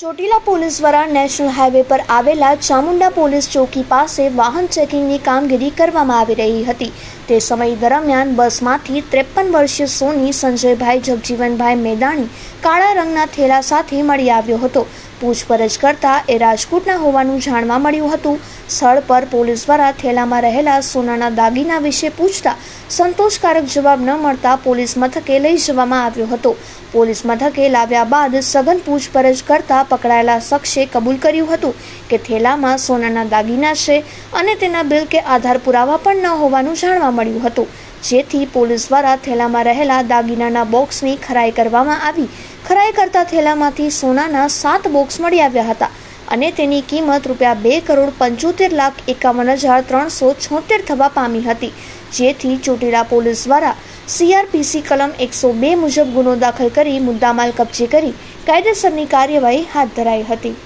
Chotila police દ્વારા national highway પર આવેલા ચામુંડા પોલીસ ચોકી પાસે વાહન ચેકિંગની કામગીરી કરવામાં આવી રહી હતી. તે સમય દરમિયાન બસમાંથી ત્રેપન વર્ષીય સોની સંજયભાઈ, જગજીવનભાઈ મેદાણી કાળા રંગના થેલા સાથે મળી આવ્યો હતો. પૂછપરછ કરતા એ રાજકોટના હોવાનું જાણવા મળ્યું હતું. સ્થળ પર પોલીસ દ્વારા થેલામાં રહેલા સોનાના દાગીના વિશે પૂછતા સંતોષકારક જવાબ ન મળતા પોલીસ મથકે લઈ જવામાં આવ્યો હતો. પોલીસ મથકે લાવ્યા બાદ સઘન પૂછપરછ કરતા પકડાયેલા શખ્સે કબૂલ કર્યું હતું કે થેલામાં સોનાના દાગીના છે અને તેના બિલ કે આધાર પુરાવા પણ ન હોવાનું જાણવા મળ્યું હતું. જેથી પોલીસ દ્વારા થેલામાં રહેલા દાગીનાના બોક્સની ખરાઈ કરવામાં આવી. ખરાઈ કરતા થેલામાંથી સોનાના સાત બોક્સ મળી આવ્યા હતા અને તેની કિંમત રૂપિયા બે કરોડ પંચોતેર લાખ એકાવન હજાર ત્રણસો છોતેર થવા પામી હતી. જેથી ચોટીલા પોલીસ દ્વારા સીઆરપીસી કલમ એકસો બે મુજબ ગુનો દાખલ કરી મુદ્દામાલ કબજે કરી કાયદેસરની કાર્યવાહી હાથ ધરાઈ હતી.